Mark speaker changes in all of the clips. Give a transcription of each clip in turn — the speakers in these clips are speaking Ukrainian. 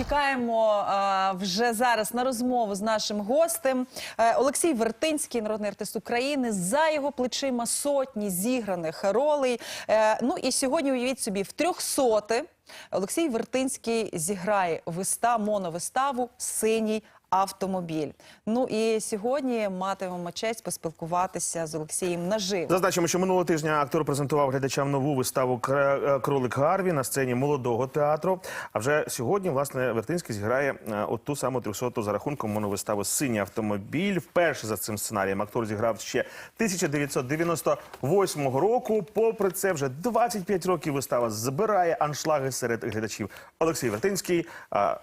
Speaker 1: Чекаємо вже зараз на розмову з нашим гостем. Е, Олексій Вертинський, народний артист України. За його плечима сотні зіграних ролей. Е, ну і сьогодні уявіть собі в трьохсоти Олексій Вертинський зіграє виста, моновиставу Синій автомобіль. Ну і сьогодні матимемо честь поспілкуватися з Олексієм наживо.
Speaker 2: Зазначимо, що минулого тижня актор презентував глядачам нову виставу «Кра- е, Кролик Гарві на сцені молодого театру. А вже сьогодні, власне, Вертинський зіграє е, от ту саму 300 за рахунком моновиставу Синій автомобіль. Вперше за цим сценарієм актор зіграв ще 1998 року. Попри це, вже 25 років вистава збирає аншлаги серед глядачів. Олексій Вертинський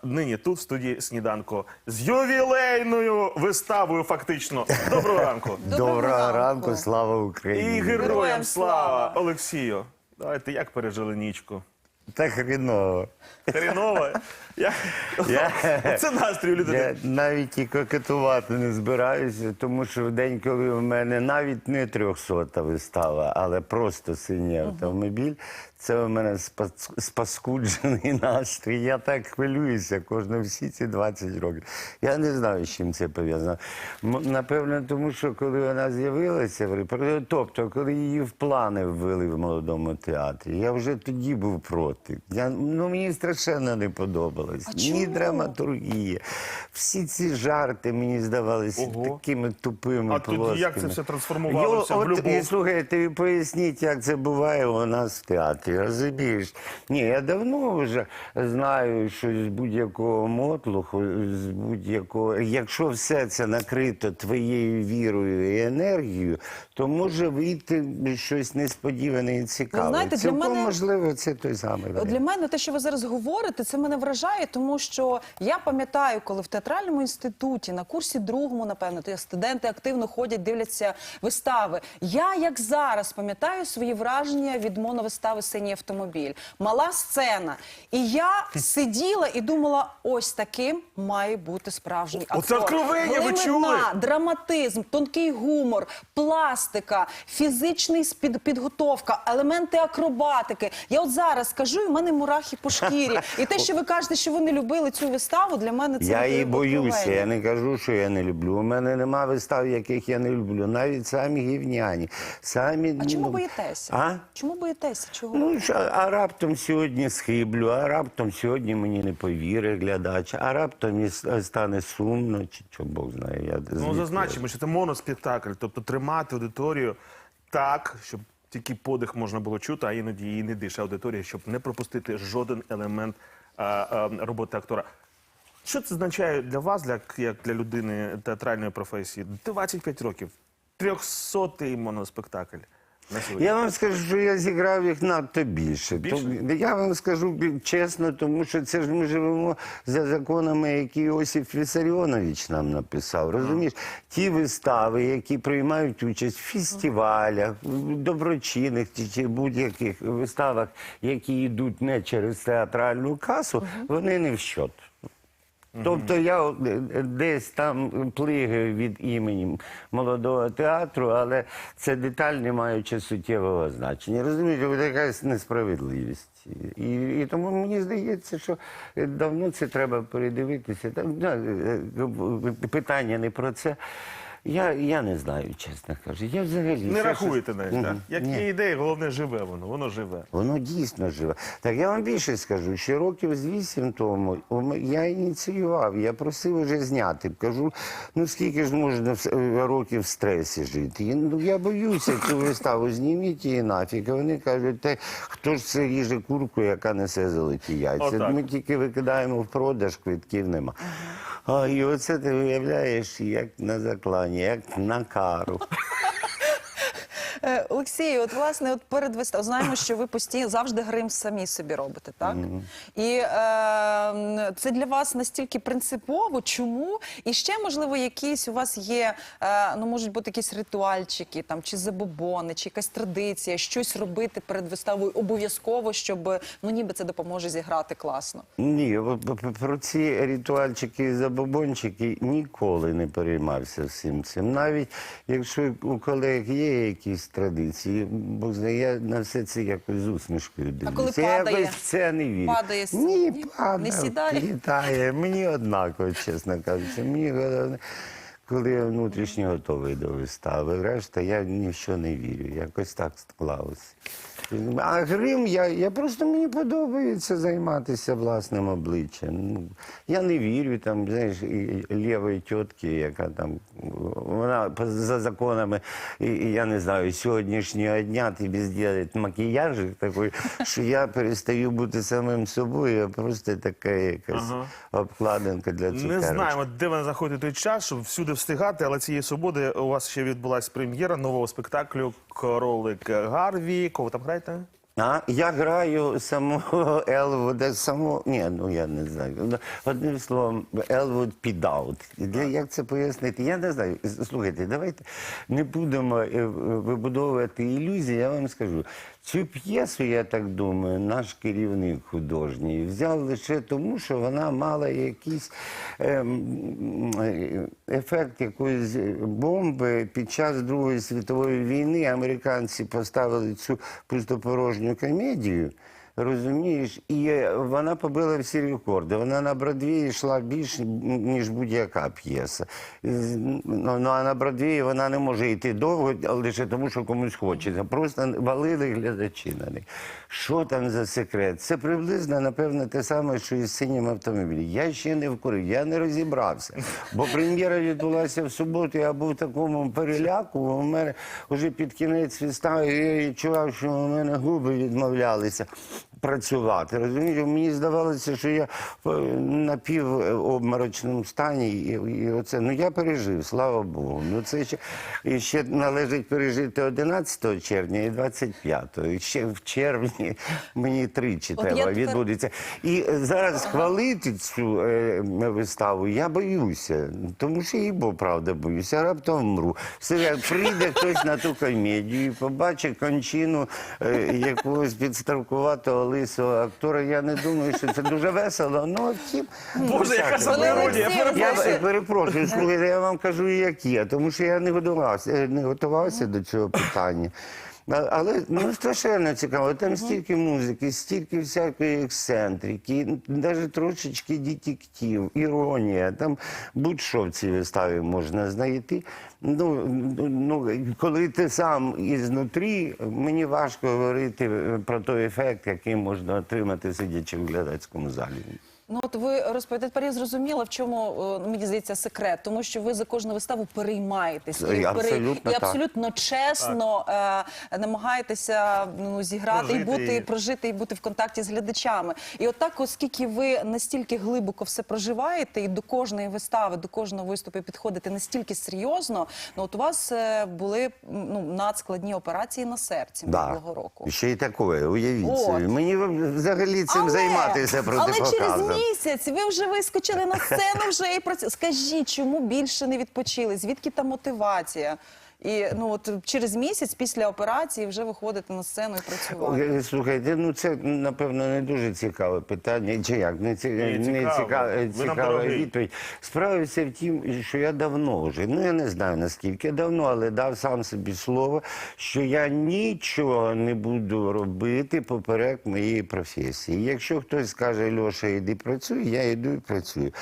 Speaker 2: нині тут в студії сніданку з ювілейною виставою. Фактично, доброго ранку.
Speaker 1: Доброго ранку.
Speaker 3: слава Україні.
Speaker 2: І героям слава! Олексію. Давайте як пережили нічку?
Speaker 3: Так хріново.
Speaker 2: Хріново. Я...
Speaker 3: Я-
Speaker 2: Це настрій у людини.
Speaker 3: Я навіть і кокетувати не збираюся, тому що в день, коли в мене навіть не трьохсота вистава, але просто синій автомобіль, це у мене спас- спаскуджений настрій. Я так хвилююся кожні всі ці 20 років. Я не знаю, з чим це пов'язано. М- Напевно, тому що коли вона з'явилася, тобто, коли її в плани ввели в молодому театрі, я вже тоді був проти. Я, ну, мені страшенно не подобалось. Ні
Speaker 1: чому?
Speaker 3: драматургія. Всі ці жарти мені здавалися
Speaker 2: Ого.
Speaker 3: такими тупими.
Speaker 2: А тоді як це все трансформувалося
Speaker 3: Йо,
Speaker 2: в любов?
Speaker 3: І слухайте, поясніть, як це буває у нас в театрі. Розумієш? Ні, я давно вже знаю, що з будь-якого мотлуху, з будь-якого, якщо все це накрито твоєю вірою і енергією, то може вийти щось несподіване і цікаве.
Speaker 1: знаєте, для
Speaker 3: Цілком
Speaker 1: мене-
Speaker 3: можливо, це той самий варіант.
Speaker 1: Для мене те, що ви зараз говорите, це мене вражає, тому що я пам'ятаю, коли в театральному інституті на курсі другому, напевно, то студенти активно ходять, дивляться вистави. Я як зараз пам'ятаю свої враження від моновистави Синій автомобіль. Мала сцена. І я сиділа і думала, ось таким має бути справжній актор.
Speaker 2: Оце откровення, ви чули?
Speaker 1: драматизм, тонкий гумор, пластика, фізичний спід- підготовка, елементи акробатики. Я от зараз скажу, і в мене мурахи по шкірі. І те, що ви кажете, що ви не любили цю виставу, для мене це
Speaker 3: Я її боюся, я не кажу, що я не люблю. У мене нема вистав, яких я не люблю. Навіть самі гівняні. Самі,
Speaker 1: А чому
Speaker 3: ну,
Speaker 1: боїтеся?
Speaker 3: А?
Speaker 1: Чому боїтеся? Чого?
Speaker 3: Ну, що, а раптом сьогодні схиблю, а раптом сьогодні мені не повірить глядач, а раптом стане сумно, чи що Бог знає. Я,
Speaker 2: Ну, зазначимо, що це моноспектакль, тобто тримати аудиторію так, щоб тільки подих можна було чути, а іноді і не дише аудиторія, щоб не пропустити жоден елемент а, а, роботи актора. Що це означає для вас, для, як для людини театральної професії? 25 років, 300-й моноспектакль на сьогодні.
Speaker 3: Я вам скажу, що я зіграв їх надто більше.
Speaker 2: Більше?
Speaker 3: То- я вам скажу бі- чесно, тому що це ж ми живемо за законами, які Йосиф Вісаріонович нам написав. Розумієш, ті вистави, які приймають участь в фестивалях, в доброчинних чи- чи будь-яких виставах, які йдуть не через театральну касу, вони не в щот. Тобто я е, е, десь там плигаю від імені молодого театру, але це деталь не маючи суттєвого значення. Розумієте, це якась несправедливість. І, і тому мені здається, що е, давно це треба передивитися. Там, питання не про це. Я, я не знаю, чесно кажучи. Я взагалі
Speaker 2: Не
Speaker 3: все,
Speaker 2: рахуєте
Speaker 3: що-
Speaker 2: навіть,
Speaker 3: Мгм.
Speaker 2: так? Як
Speaker 3: Ні.
Speaker 2: є ідея, головне живе воно, воно живе.
Speaker 3: Воно дійсно живе. Так я вам більше скажу, що років з вісім тому у м- я ініціював, я просив уже зняти. Кажу, ну скільки ж можна в с- е, років в стресі жити? І, ну, я боюся цю виставу, зніміть її нафіг. А вони кажуть, та хто ж це ріже курку, яка несе золоті яйця?
Speaker 2: Отак.
Speaker 3: Ми тільки викидаємо в продаж, квитків нема. А, і оце ти виявляєш як на заклані, як на кару.
Speaker 1: Е, Олексій, от власне, от перед виставою знаємо, що ви постійно завжди грим самі собі робите, так? І е, це для вас настільки принципово. Чому? І ще можливо, якісь у вас є, е, ну можуть бути якісь ритуальчики, там чи забобони, чи якась традиція, щось робити перед виставою обов'язково, щоб ну ніби це допоможе зіграти класно.
Speaker 3: Ні, про ці ритуальчики і забобончики ніколи не переймався всім цим. Навіть якщо у колег є якісь традиції, бо я на все це якось з усмішкою дивлюся.
Speaker 1: коли
Speaker 3: я
Speaker 1: падає?
Speaker 3: якось в це не вірю.
Speaker 1: Падає з-
Speaker 3: ні? падає,
Speaker 1: Не сідає?
Speaker 3: літає. Мені однаково, чесно кажучи. Мені головне, коли я внутрішньо готовий до вистави. Решта я ні в що не вірю. Якось так склалося. А грим, я, я просто мені подобається займатися власним обличчям. Ну, я не вірю там, знаєш, лівої тітки, яка там вона за законами, і, і я не знаю, сьогоднішнього дня тобі зроблять макіяж такий, що я перестаю бути самим собою, я просто така якась обкладинка для цукерочки.
Speaker 2: Не знаємо, де ви знаходите той час, щоб всюди встигати, але цієї суботи у вас ще відбулася прем'єра нового спектаклю Кролик Гарві. Кого там граєте?
Speaker 3: А, я граю самого Елвуда, самого, ні, ну я не знаю. Ну, Одним словом, Елвуд Підаут. Як це пояснити? Я не знаю. Слухайте, давайте не будемо е, вибудовувати ілюзії, я вам скажу. Цю п'єсу, я так думаю, наш керівник художній взяв лише тому, що вона мала якийсь ем, ефект якоїсь бомби під час Другої світової війни. Американці поставили цю пустопорожню комедію. Розумієш, і вона побила всі рекорди. Вона на Бродвії йшла більше, ніж будь-яка п'єса. Ну, ну а на Бродвії вона не може йти довго, лише тому, що комусь хочеться. Просто валили глядачі на них. Що там за секрет? Це приблизно, напевно, те саме, що і з синім автомобілем. Я ще не вкурив, я не розібрався. Бо прем'єра відбулася в суботу, я був в такому переляку, у мене вже під кінець вистави я відчував, що у мене губи відмовлялися працювати. Розумієте, мені здавалося, що я в напівобморочному стані, і, і оце, ну я пережив, слава Богу. Ну це ще, і ще належить пережити 11 червня і 25-го. І ще в червні мені тричі
Speaker 1: От я
Speaker 3: треба
Speaker 1: тепер-
Speaker 3: відбудеться. І е, зараз хвалити цю е, виставу я боюся, тому що і бо правда боюся, раптом вмру. Все, як прийде хтось на ту комедію і побачить кончину е, якогось підстаркуватого лисого актора. Я не думаю, що це дуже весело. Ну, втім,
Speaker 2: Боже, яка
Speaker 3: всяке
Speaker 2: самоіронія,
Speaker 3: буває.
Speaker 1: Олексій,
Speaker 3: Я
Speaker 1: перепрошую.
Speaker 3: я перепрошую, слухайте, я вам кажу, як є, тому що я не готувався, не готувався до цього питання. Але ну страшенно цікаво. Там стільки музики, стільки всякої ексцентрики, навіть трошечки детектив, іронія. Там будь-що в цій виставі можна знайти. Ну, ну коли ти сам ізнутрі, мені важко говорити е, про той ефект, який можна отримати, сидячи в глядацькому залі.
Speaker 1: Ну от ви розповідаєте, тепер я зрозуміла, в чому е, мені здається секрет, тому що ви за кожну виставу переймаєтесь
Speaker 3: Е, абсолютно
Speaker 1: і абсолютно чесно е, намагаєтеся ну зіграти і бути
Speaker 2: і-
Speaker 1: прожити і бути в контакті з глядачами. І отак, оскільки ви настільки глибоко все проживаєте, і до кожної вистави, до кожного виступу підходите настільки серйозно, ну от у вас були ну надскладні операції на серці минулого року.
Speaker 3: Ще й таке, уявіть
Speaker 1: От.
Speaker 3: Мені взагалі цим
Speaker 1: Але-
Speaker 3: займатися
Speaker 1: Але через
Speaker 3: протипоказано.
Speaker 1: Місяць ви вже вискочили на сцену вже і працю... Скажіть, чому більше не відпочили? Звідки та мотивація? І ну от через місяць після операції вже виходити на сцену і працювати.
Speaker 3: Ой, Слухайте, ну це напевно не дуже цікаве питання. Чи як не, ці,
Speaker 2: Ні,
Speaker 3: не
Speaker 2: цікаво.
Speaker 3: цікаве, цікава відповідь. Справа вся в тім, що я давно вже, ну я не знаю наскільки давно, але дав сам собі слово, що я нічого не буду робити поперек моєї професії. Якщо хтось скаже, Льоша, іди працюй, я йду і працюю.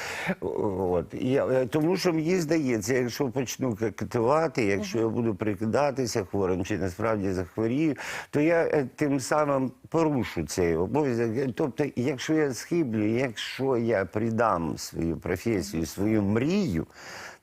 Speaker 3: От. Я, е, тому що мені здається, якщо почну кокетувати, якщо буду прикидатися хворим чи насправді захворію, то я е, тим самим порушу цей обов'язок. Тобто, якщо я схиблю, якщо я придам свою професію, свою мрію,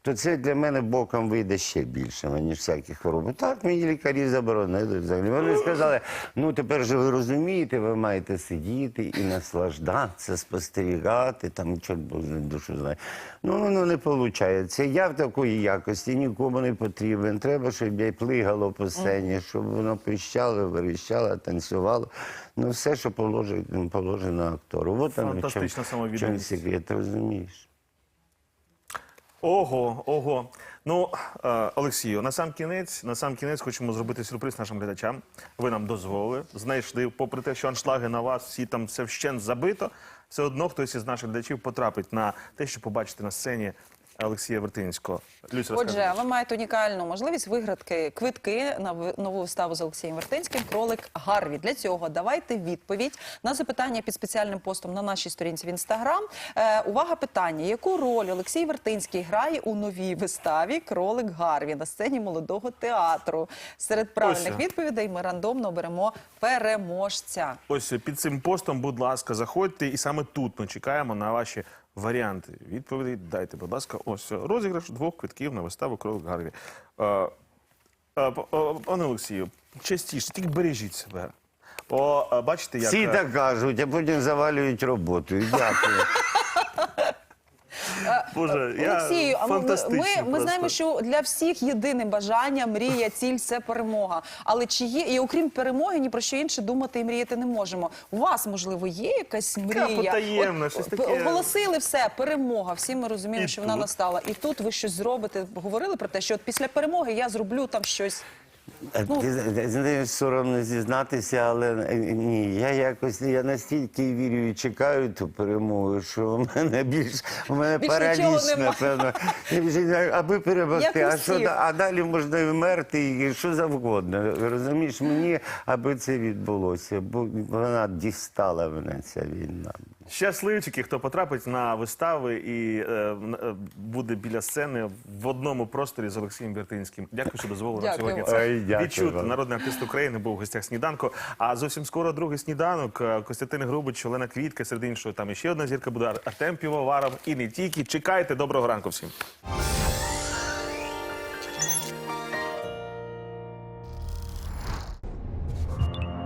Speaker 3: то це для мене боком вийде ще більше, ніж всякі хвороби. Так, мені лікарі заборонили взагалі. Вони сказали, ну тепер же ви розумієте, ви маєте сидіти і наслаждатися, спостерігати, там чорт душу знає. Ну, воно не виходить. Я в такої якості нікому не потрібен. Треба, щоб я плигало по сцені, щоб воно пищало, верещало, танцювало. Ну, все, що положено, положено актору. Вот там
Speaker 2: Фантастична
Speaker 3: чому
Speaker 2: самовідданість.
Speaker 3: секрет, розумієш?
Speaker 2: Ого, ого. Ну, е, Олексію, на сам кінець, на сам кінець хочемо зробити сюрприз нашим глядачам. Ви нам дозволили, знайшли, попри те, що аншлаги на вас, всі там все вщен забито. Все одно хтось із наших глядачів потрапить на те, що побачите на сцені Олексія Вертинського. Люся,
Speaker 1: Отже, ви маєте унікальну можливість виграти квитки на нову виставу з Олексієм Вертинським кролик Гарві. Для цього давайте відповідь на запитання під спеціальним постом на нашій сторінці в інстаграм. Е, увага, питання: яку роль Олексій Вертинський грає у новій виставі Кролик Гарві на сцені молодого театру? Серед правильних
Speaker 2: Ось.
Speaker 1: відповідей ми рандомно оберемо переможця.
Speaker 2: Ось під цим постом, будь ласка, заходьте, і саме тут ми чекаємо на ваші варіанти. Відповідей дайте, будь ласка, ось розіграш двох квитків на виставу кров Гарві. Е, е, Пане Олексію, частіше, тільки бережіть себе. О, е, бачите, як
Speaker 3: Всі
Speaker 2: е,
Speaker 3: так кажуть, а потім завалюють роботу. Дякую.
Speaker 2: Боже, я
Speaker 1: Олексію, а ми, ми,
Speaker 2: фантастичний
Speaker 1: ми
Speaker 2: просто.
Speaker 1: знаємо, що для всіх єдине бажання, мрія, ціль це перемога. Але чи є і окрім перемоги, ні про що інше думати і мріяти не можемо. У вас можливо є якась мрія?
Speaker 2: потаємна, щось
Speaker 1: п-
Speaker 2: таке.
Speaker 1: Оголосили все, перемога. Всі ми розуміємо,
Speaker 2: І
Speaker 1: що вона
Speaker 2: тут.
Speaker 1: настала. І тут ви щось зробите. Говорили про те, що от після перемоги я зроблю там щось.
Speaker 3: Е, Ти знаєш, соромно зізнатися, але е, ні, я якось я настільки вірю і чекаю ту перемогу, що в мене більш у мене
Speaker 1: Більш
Speaker 3: параліч, напевно. Аби перемогти, а що а далі можна і вмерти, і що завгодно. Розумієш, мені аби це відбулося, бо вона дістала мене ця війна.
Speaker 2: Щасливчики, хто потрапить на вистави і е, е, буде біля сцени в одному просторі з Олексієм Вертинським. Дякую, що дозволили нам сьогодні це
Speaker 3: дякую
Speaker 2: відчути.
Speaker 3: вам.
Speaker 2: Народний артист України був у гостях сніданку. А зовсім скоро другий сніданок. Е, Костянтин Грубич, Олена Квітка, серед іншого, там іще одна зірка буде Ар- Артем Півоваров і не тільки. Чекайте, доброго ранку всім.